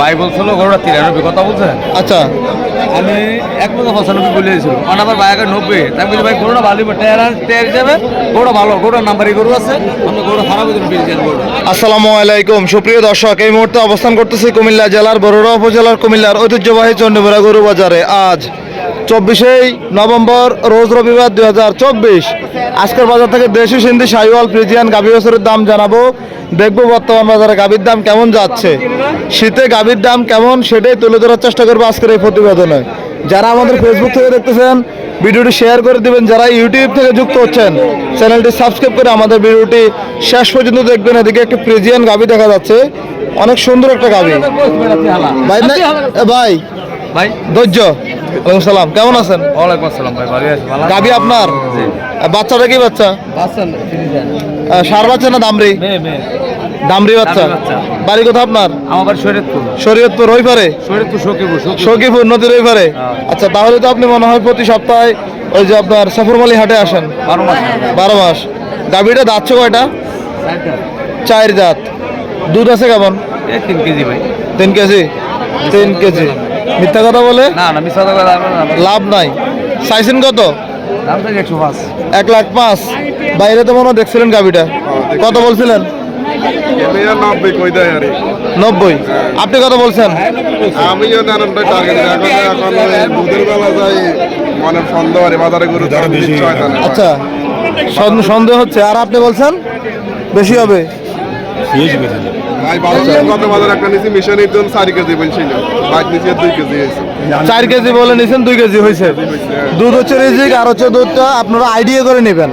ভাই বলছিল গরুটা তিরানব্বই কথা বলছেন? আচ্ছা। আমি এক মতো পঁচানব্বই বলে দিয়েছিল। কারণ আমার ভাই আগে নব্বই। তাই বলছি ভাই গরুটা ভালো টেয়ার টেয়ার হিসাবে? গরুটা ভালো গরুটার নাম্বারই গরু আছে। আমরা গরুটা খারাপ আসসালামু আলাইকুম। সুপ্রিয় দর্শক এই মুহূর্তে অবস্থান করতেছি কুমিল্লা জেলার বরুড়া উপজেলার কুমিল্লার ঐতিহ্যবাহী চন্ডীপুরা গরু বাজারে আজ চব্বিশেই নভেম্বর রোজ রবিবার দুই হাজার চব্বিশ। আজকের বাজার থেকে দেশি সিন্ধি সাইওয়াল ফ্রিজিয়ান গাভী বছরের দাম জানাব। দেখব বর্তমান বাজারে গাভীর দাম কেমন যাচ্ছে। শীতে গাভীর দাম কেমন সেটাই তুলে ধরার চেষ্টা করব আজকের এই প্রতিবেদনে। যারা আমাদের ফেসবুক থেকে দেখতেছেন ভিডিওটি শেয়ার করে দিবেন। যারা ইউটিউব থেকে যুক্ত হচ্ছেন চ্যানেলটি সাবস্ক্রাইব করে আমাদের ভিডিওটি শেষ পর্যন্ত দেখবেন। এদিকে একটি ফ্রিজিয়ান গাভী দেখা যাচ্ছে। অনেক সুন্দর একটা গাভী। ভাই ভাই ভাই? ধৈর্য। ওয়ালাইকুম সালাম। কেমন আছেন? ওয়ালাইকুম আসসালাম ভাই ভালো আছে। ভালো গাভী আপনার? বাচ্চাটা কি বাচ্চা? আহ, ষাঁড় বাচ্চা না দামরি দামরি বাচ্চা। বাচ্চা। বাড়ি কোথা আপনার? আমার শরীয়তপুর। শরীয়তপুর ওই পারে? শরীয়তপুর সকিপুর সখীপুর। নদীর ওই পারে? হ্যাঁ। আচ্ছা তাহলে তো আপনি মনে হয় প্রতি সপ্তাহে ওই যে আপনার সফরমালি হাটে আসেন। বারো মাস। বারো মাস। গাভীটা দাচ্ছে কয়টা? চার দাঁত। দুধ আছে কেমন? তিন কেজি ভাই। তিন কেজি। তিন কেজি। মিথ্যা কথা বলে? না না মিশা কথা লাভ নাই। চাইছেন কত? এক লাখ পাঁচ। বাইরে তো মনে হয় দেখছিলেন গাভীটা। কত বলছিলেন? নব্বই। কই দেয় আরে নব্বই আপনি কত বলছেন আমিও মনে আচ্ছা সন- সন্দেহ হচ্ছে। আর আপনি বলছেন? বেশি হবে। চারি। কেজি বলে নিছেন দুই কেজি হয়েছে। দুধ হচ্ছে রিজিক আর হচ্ছে দুধটা আপনারা আইডিয়া করে নেবেন।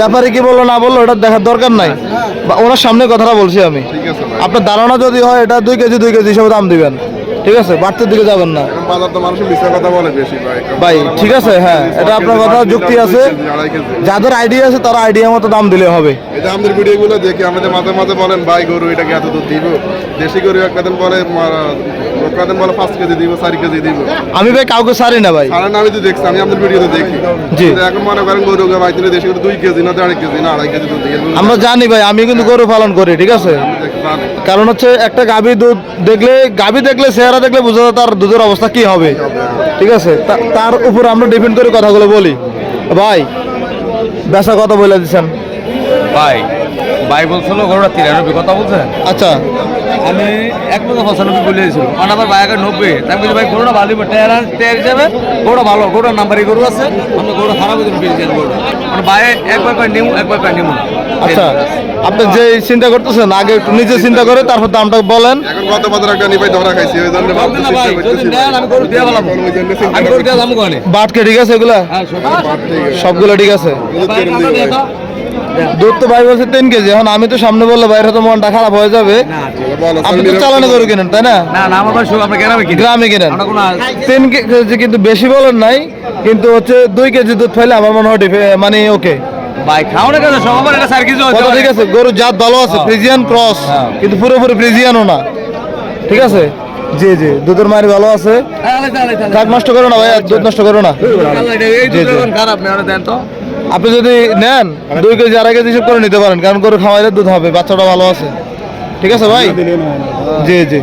ব্যাপারে কি বলল না বলল ওটা দেখার দরকার নাই। বা ওনার সামনে কথাটা বলছি আমি। ঠিক আছে ভাই। আপনার ধারণা যদি হয় এটা দুই কেজি দুই কেজি হিসেবে দাম দিবেন। ঠিক আছে বাড়তির দিকে যাবেন না। বাজার তো মানুষ মিশে কথা বলে বেশি ভাই। ভাই ঠিক আছে হ্যাঁ এটা আপনার কথা যুক্তি আছে। যাদের আইডিয়া আছে তারা আইডিয়া মতো দাম দিলে হবে। এটা আমাদের ভিডিও গুলো দেখি আমাদের মাঝে মাঝে বলেন ভাই গরু এটাকে এত দুধ দিব? দেশি গরু একটা দিন বলে দিন বলে পাঁচ কেজি দিব চারি কেজি দিব। আমি ভাই কাউকে সারি না ভাই। কারণ আমি তো দেখছি আমি আমাদের ভিডিওতে দেখি। জি। এখন মনে করেন গরু ভাই দিলে দেশি দুই কেজি না আড়াই কেজি না আড়াই কেজি দুধ দিয়ে আমরা জানি ভাই আমি কিন্তু গরু পালন করি ঠিক আছে? কারণ হচ্ছে একটা গাভী দুধ দেখলে গাভী দেখলে চেহারা দেখলে বোঝা যায় তার দুধের অবস্থা কি হবে। ঠিক আছে? তা- তার উপর আমরা ডিপেন্ড করে কথাগুলো বলি। ভাই বেচা কথা বলে দিচ্ছেন ভাই ভাই বলছিল গরুটা তিরানব্বই কথা বলছেন? আচ্ছা। আমি এক মতো পঁচানব্বই বলে দিয়েছিল কারণ আমার ভাই আগে নব্বই। তাই বলি ভাই গরুটা ভালো টায়ার টায়ার হিসাবে গরুটা ভালো। গরুটার নাম্বারই গরু আছে। আমরা গরুটা খারাপ হয়ে পেয়েছেন গরু মানে ভাই একবার করে নিমু একবার করে নিমু। আচ্ছা আপনি যে চিন্তা করতেছেন আগে একটু নিজে চিন্তা করে তারপর দামটা বলেন। এখন কত বাজার একটা নিপাই ধরা খাইছি ওই জন্য বলবেন ভাই, যদি নেন, আমি গরু দিয়ে ফেলাবো। আমি গরু দিয়ে যাব কোনে? বাটকে ঠিক আছে এগুলা? হ্যাঁ, সবগুলো ঠিক আছে। দুধ তো ভাই বলছে তিন কেজি এখন আমি তো সামনে বললে বাইরে তো মনটা খারাপ হয়ে যাবে আপনি তো চালানো করে কিনেন তাই না গ্রামে কিনেন তিন কেজি কিন্তু বেশি বলেন নাই কিন্তু হচ্ছে দুই কেজি দুধ আমার মনে হয় মানে ওকে ভাই খাওয়ানোর কাছে কেজি। ঠিক আছে গরুর জাত ভালো আছে হ্যাঁ। ফ্রিজিয়ান ক্রস হ্যাঁ। কিন্তু পুরোপুরি ফ্রিজিয়ানও না ঠিক আছে জি জি দুধের মায়ের ভালো আছে হ্যাঁ, আলাই। দাগ নষ্ট করো না ভাই দুধ নষ্ট করো না জি, জি। খারাপ নেই, দেন তো। আপনি যদি নেন দুই কেজি আড়াই কেজি হিসেব করে নিতে পারেন কারণ গরু খাওয়াইলে দুধ হবে বাচ্চাটা ভালো আছে। ঠিক আছে ভাই? জি জি।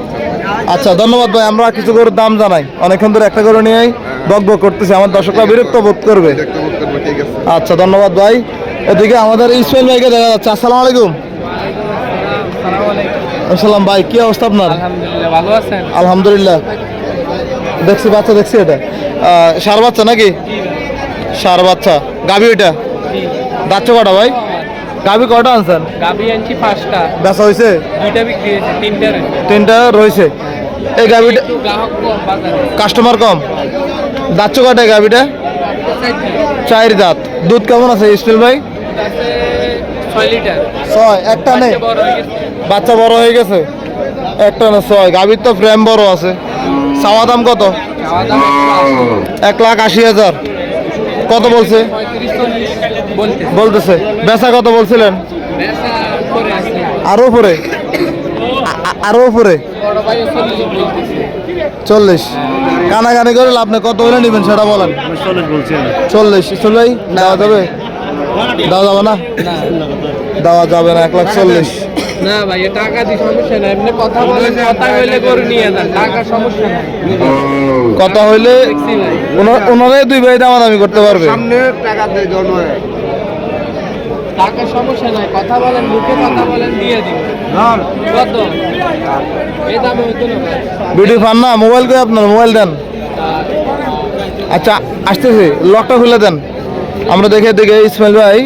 আচ্ছা ধন্যবাদ ভাই আমরা কিছু গরুর দাম জানাই। অনেকক্ষণ ধরে একটা গরু নিয়েই বক বক করতেছি আমার দর্শকরা বিরক্ত বোধ করবে। আচ্ছা ধন্যবাদ ভাই। এদিকে আমাদের ইসমাইল ভাইকে দেখা যাচ্ছে। আসসালামু আলাইকুম। আসসালাম ভাই কি অবস্থা আপনার? আলহামদুলিল্লাহ, ভালো আছেন? আলহামদুলিল্লাহ। দেখছি বাচ্চা দেখছি এটা। সার বাচ্চা নাকি? সার বাচ্চা। গাভি ওইটা দাচ্ছে কটা ভাই? গাভি কটা আনছেন? গাবি আনছি পাঁচটা। বেচা হয়েছে দুইটা বিক্রি হয়েছে তিনটা তিনটা রয়েছে এই গাভিটা কাস্টমার কম? দাচ্ছে কটা গাভিটা? চার দাঁত। দুধ কেমন আছে ইসমাইল ভাই? ছয় লিটার। ছয় একটা নেই? বাচ্চা বড় হয়ে গেছে। একটা না ছয়। গাভীর তো ফ্রেম বড় আছে। চাওয়া দাম কত। এক লাখ আশি হাজার। কত বলছে? বলতেছে। বেচা কত বলছিলেন? আরও উপরে। আরও উপরে। চল্লিশ। কানাকানি করে আপনি কত হলে নেবেন সেটা বলেন। চল্লিশ। চল্লিশ দেওয়া যাবে? দেওয়া যাবে না? দেওয়া যাবে না, এক লাখ চল্লিশ। না ভাই টাকা দিয়ে সমস্যা নাই। এমনি কথা বলেন কথা হইলে গরু নিয়ে যান টাকা সমস্যা নাই। কথা হইলে ওনারাই দুই ভাই দামাদামি করতে পারবে। টাকা সমস্যা নাই কথা বলেন মুখে কথা বলেন দিয়ে দিন। কত? এই দামে হইতো না ভিডিও ফান না মোবাইল করে আপনার? মোবাইল দেন। আচ্ছা আসতেছি লকটা খুলে দেন। আমরা দেখে দেখে ইসমাইল ভাই ভাই।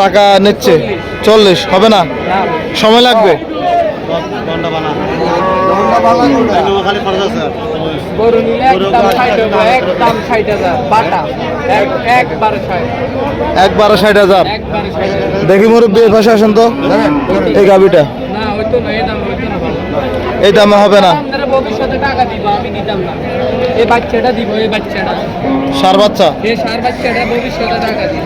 টাকা নিচ্ছে। চল্লিশ হবে না? সময় লাগবে? এক একবারে ষাট হাজার। দেখি মুরব্বী ভাষা আসেন তো। এই গাবিটা। এই দামে হবে না। ভবিষ্যতে টাকা দিব আমি দিতাম না এই বাচ্চাটা দিব এই বাচ্চাটা সার বাচ্চা? এই সার বাচ্চাটা ভবিষ্যতে টাকা দিব।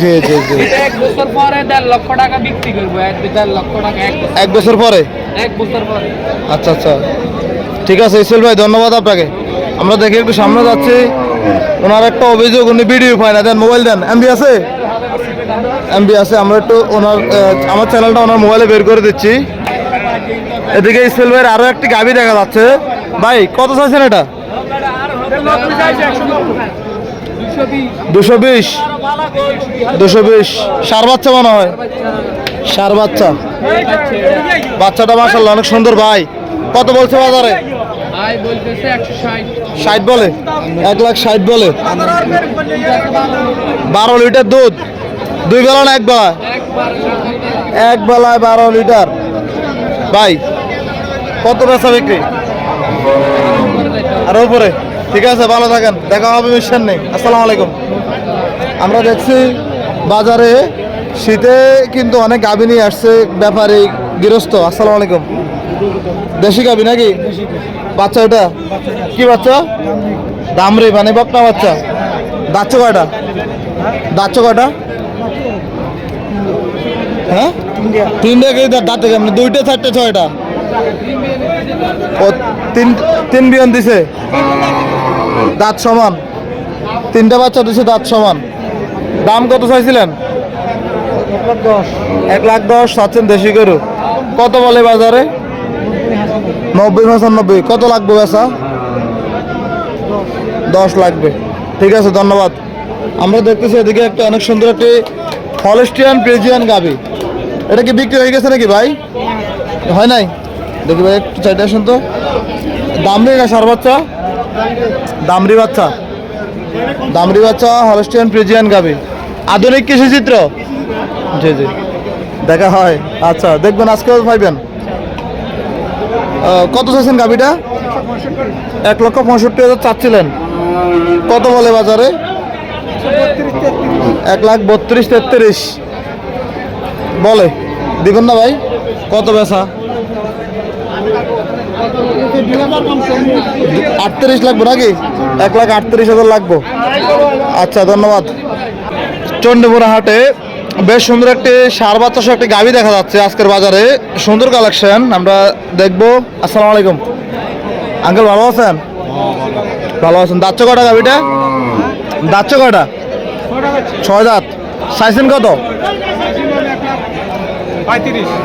জি জি জি। এক বছর পরে দেড় লক্ষ টাকা বিক্রি করব। এক দেড় লক্ষ টাকা এক বছর। পরে? এক বছর পরে। আচ্ছা আচ্ছা। ঠিক আছে ইসমাইল ভাই ধন্যবাদ আপনাকে। আমরা দেখি একটু সামনে যাচ্ছি। ওনার একটা অভিযোগ উনি ভিডিও পায় না। দেন মোবাইল দেন। এমবি আছে? এমবি আছে। আমরা একটু ওনার আমার চ্যানেলটা ওনার মোবাইলে বের করে দিচ্ছি। এদিকে ইসমাইল ভাইয়ের আরও একটি গাবি দেখা যাচ্ছে। ভাই কত চাইছেন এটা? দুশো বিশ। দুশো বিশ। সার বাচ্চা মনে হয়। সার বাচ্চা। বাচ্চাটা মাসাল্লাহ অনেক সুন্দর ভাই। কত বলছে বাজারে? ষাট বলে। এক লাখ ষাট বলে। বারো লিটার দুধ। দুই বেলা না এক বেলা এক বেলায় বারো লিটার। ভাই, কত বেচা বিক্রি? আর উপরে? ঠিক আছে, ভালো থাকেন। দেখা হবে মিশন নেই। আসসালামু আলাইকুম। আমরা দেখছি বাজারে শীতে কিন্তু অনেক গাভী নিয়ে আসছে ব্যাপারী গৃহস্থ। আসসালামু আলাইকুম। দেশি গাভী নাকি? বাচ্চা ওটা কি বাচ্চা? দামরি মানে বকনা বাচ্চা। দাচ্ছ কয়টা? দাচ্ছ কয়টা? হ্যাঁ? তিনটা। দাঁতে? কেমন দুইটা, চারটে, ছয়টা? ও তিন তিন বিয়ন দিছে? দাঁত সমান। তিনটা বাচ্চা দিছে দাঁত সমান। দাম কত চাইছিলেন? এক লাখ দশ চাচ্ছেন দেশি গরু। কত বলে বাজারে? নব্বই পঁচানব্বই। কত লাগবে বেচা? দশ লাগবে। ঠিক আছে ধন্যবাদ। আমরা দেখতেছি এদিকে একটা অনেক সুন্দর একটি ফরেস্টিয়ান প্রেজিয়ান গাবি এটা কি বিক্রি হয়ে গেছে নাকি ভাই? হয় নাই? দেখি ভাই, একটু চাইতে আসুন তো। দামরি না সার বাচ্চা? দামরি বাচ্চা। দামরি বাচ্চা হলস্টিয়ান প্রেজিয়ান গাবি। আধুনিক কৃষি চিত্র। জি জি। দেখা হয়। আচ্ছা দেখবেন আজকেও পাইবেন। কত চাইছেন গাবিটা? এক লক্ষ পঁয়ষট্টি হাজার চাচ্ছিলেন। কত বলে বাজারে? এক লাখ বত্রিশ তেত্রিশ। বলে, দিবেন না ভাই? কত বেচা? আটত্রিশ লাগবে নাকি? এক লাখ আটত্রিশ হাজার লাগবো। আচ্ছা ধন্যবাদ। চন্ডীপুরা হাটে বেশ সুন্দর একটি সার বাচ্চা সহ একটি গাভি দেখা যাচ্ছে আজকের বাজারে। সুন্দর কালেকশন আমরা দেখব। আসসালামু আলাইকুম। আঙ্কেল ভালো আছেন? ভালো আছেন। দাচ্ছ কটা গাভিটা? দাচ্ছ কটা ছয় দাঁত। চাইছেন কত?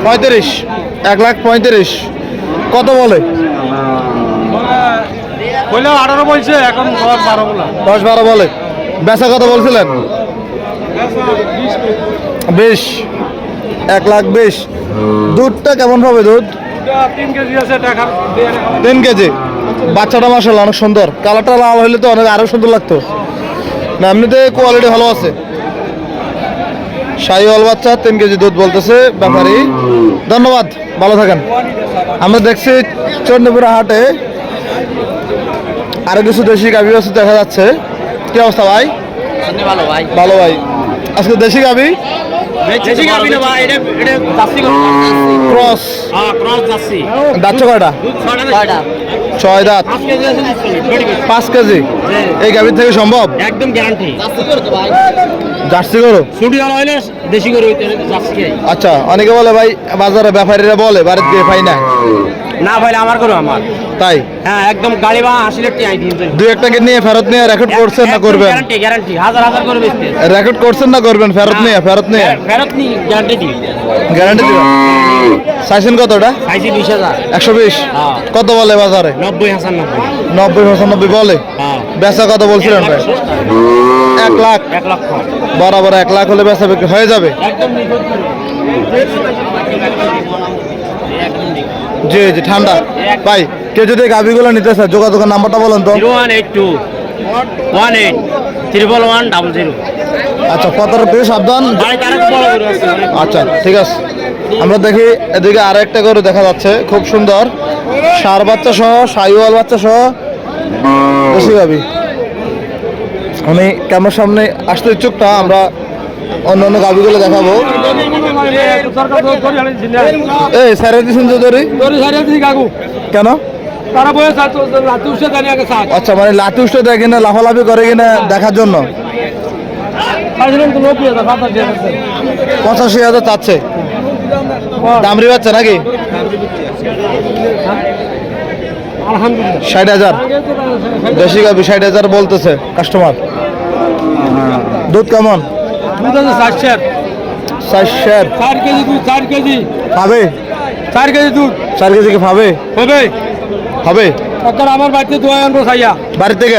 পঁয়ত্রিশ। এক লাখ পঁয়ত্রিশ। কত বলে? বললে আঠারো বলছে এখন দশ বারো বলা। দশ বারো বলে। বেচা কত বলছিলেন? বিশ। এক লাখ বিশ। দুধটা কেমন পাবে দুধ? তিন কেজি বাচ্চাটা মাসাল অনেক সুন্দর। কালারটা লাল হইলে তো অনেক আরও সুন্দর লাগতো। না এমনিতে কোয়ালিটি ভালো আছে। শাহিওয়াল বাচ্চা তিন কেজি দুধ বলতেছে ব্যাপারী। ধন্যবাদ ভালো থাকেন। আমরা দেখছি চন্ডীপুরা হাটে আরও কিছু দেশি গাভি বাছুর দেখা যাচ্ছে। কি অবস্থা ভাই? ভালো ভাই। ভালো ভাই। আজকে দেশি গাভি? গাবি ক্রস। হ্যাঁ কয়টা? ছয় দাঁত। পাঁচ কেজি আছে কেজি? এই গাভির থেকে সম্ভব? একদম গ্যারান্টি জার্সি দেশি আচ্ছা অনেকে বলে ভাই বাজারে ব্যাপারীরা বলে বাড়িতে দিয়ে পাই না। না ভাই আমার করো আমার। তাই? হ্যাঁ একদম গাড়ি বা আশি লাখ টাকা দিন দুই একটাকে নিয়ে ফেরত নিয়ে রেকর্ড করছেন না করবেন? গ্যারান্টি গ্যারান্টি হাজার হাজার করে বেচতে। রেকর্ড করছেন না করবেন? ফেরত নিয়ে ফেরত নিয়ে? ফেরত নি গ্যারান্টি দিই গ্যারান্টি দিবেন? চাইছেন কতটা খাইছি বিশ হাজার। একশো বিশ? হ্যাঁ। কত বলে বাজারে? নব্বই হাজার নব্বই। নব্বই পঁচানব্বই বলে? হ্যাঁ। বেচা কত বলছিলেন ভাই? এক লাখ। এক লক্ষ বরাবর এক লাখ হলে বেচা বিক্রি হয়ে যাবে? একদম। জি জি ঠান্ডা। ভাই কেউ যদি গাভিগুলো নিতে চায় যোগাযোগের নাম্বারটা বলেন তো। One eight two one eight triple one double zero. আচ্ছা পতার থেকে সাবধান। আচ্ছা ঠিক আছে। আমরা দেখি এদিকে আর একটা গরু দেখা যাচ্ছে খুব সুন্দর। সার বাচ্চা সহ সাইওয়াল বাচ্চা সহ। বেশি গাবি আমি ক্যামেরার সামনে আসতে ইচ্ছুক না আমরা অন্য অন্য গাবিগুলো দেখাবো। এই স্যারে দিয়েছেন যে কেন? আচ্ছা মানে লাঠি উষ্ঠ দেয় কিনা লাফালাফি করে কিনা দেখার জন্য? পঁচাশি হাজার চাচ্ছে। দামরি বাচ্চা নাকি? ষাট হাজার। বেশি গাবি ষাট হাজার। বলতেছে কাস্টমার। দুধ কেমন? দুধ আছে চারশের চার কেজি দুধ চার কেজি। পাবে চার কেজি দুধ। চার কেজি কি পাবে হবে। হবে? আমার বাড়িতে দোয়া আনব সাইয়া। বাড়ি থেকে?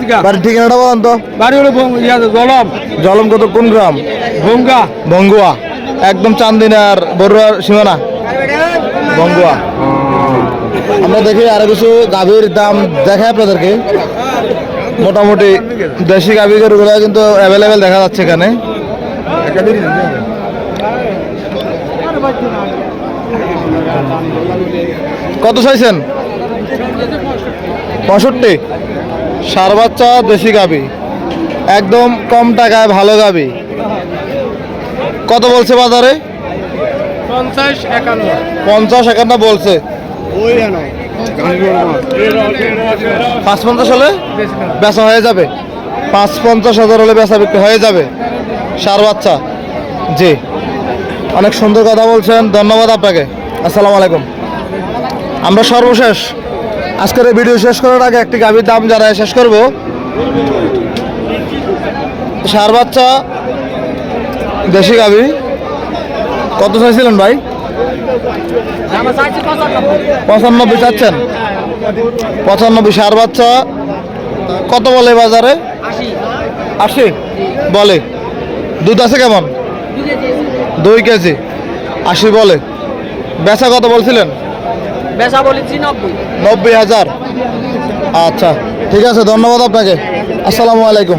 থেকে। বাড়ির ঠিকানাটা বলেন তো। বাড়ি হলো ভং- জলম। জলম কত? কোন গ্রাম? ভঙ্গা। ভঙ্গুয়া। একদম চান্দিনার বড়ুয়ার সীমানা। ভঙ্গুয়া। আমরা দেখি আরও কিছু গাভীর দাম দেখাই আপনাদেরকে। মোটামুটি দেশি গাভী গরুগুলো কিন্তু অ্যাভেলেবেল দেখা যাচ্ছে এখানে। কত চাইছেন? পঁয়ষট্টি। সার বাচ্চা দেশি গাবি। একদম কম টাকায় ভালো গাবি। কত বলছে বাজারে? পঞ্চাশ একান্ন। পঞ্চাশ একান্ন বলছে। পাঁচ পঞ্চাশ হলে বেচা হয়ে যাবে। পাঁচ পঞ্চাশ হাজার হলে বেচা বিক্রি হয়ে যাবে। সার বাচ্চা। জি। অনেক সুন্দর কথা বলছেন, ধন্যবাদ আপনাকে। আসসালামু আলাইকুম। আমরা সর্বশেষ, আজকের এই ভিডিও শেষ করার আগে একটি গাভীর দাম যারা শেষ করব। সার বাচ্চা, দেশি গাভী। কত চাইছিলেন ভাই? পঁচানব্বই চাচ্ছেন। পঁচানব্বই সার বাচ্চা। কত বলে বাজারে? আশি। বলে। দুধ আছে কেমন? দুই কেজি। আশি বলে। বেচা কত বলছিলেন? বেচা বলেছি নব্বই। নব্বই হাজার। আচ্ছা ঠিক আছে ধন্যবাদ আপনাকে। আসসালামু আলাইকুম।